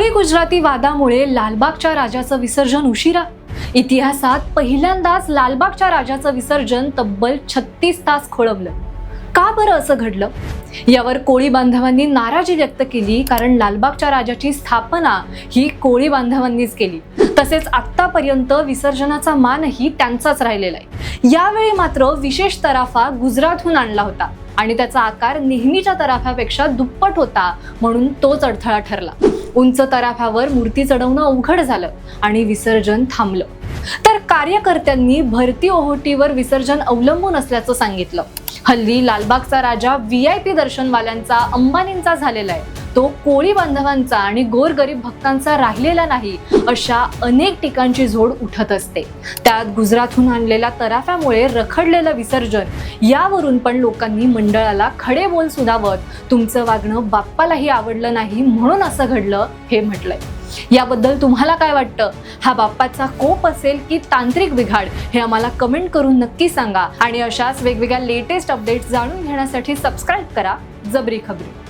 कोळी गुजराती वादामुळे लालबागच्या राजाचं विसर्जन उशिरा. इतिहासात पहिल्यांदाच लालबागच्या राजाचं विसर्जन तब्बल छत्तीस तास खोळवलं का बरं असं घडलं? यावर कोळी बांधवांनी नाराजी व्यक्त केली कारण लालबागच्या राजाची स्थापना ही कोळी बांधवांनीच केली. तसेच आत्तापर्यंत विसर्जनाचा मानही त्यांचाच राहिलेला आहे. यावेळी मात्र विशेष तराफा गुजरातहून आणला होता आणि त्याचा आकार नेहमीच्या तराफ्यापेक्षा दुप्पट होता म्हणून तोच अडथळा ठरला. उंच तराफ्यावर मूर्ती चढवणं अवघड झालं आणि विसर्जन थांबलं. तर कार्यकर्त्यांनी भरती ओहोटीवर विसर्जन अवलंबून असल्याचं सांगितलं. हल्ली लालबागचा राजा व्ही आय पी दर्शनवाल्यांचा अंबानींचा झालेला आहे. तो कोळी बांधवांचा आणि गोरगरीब भक्तांचा राहिलेला नाही अशा अनेक ठिकाणची झोड उठत असते. त्यात गुजरातहून आणलेल्या तराफ्यामुळे रखडलेलं विसर्जन यावरून पण लोकांनी मंडळाला खडे बोल सुनावत तुमचं वागणं बाप्पालाही आवडलं नाही म्हणून असं घडलं हे म्हटलंय. याबद्दल तुम्हाला काय वाटतं? हा बाप्पाचा कोप असेल की तांत्रिक बिघाड? हे आम्हाला कमेंट करून नक्की सांगा. आणि अशाच वेगवेगळ्या लेटेस्ट अपडेट्स जाणून घेण्यासाठी सबस्क्राईब करा. जबरी खबरी.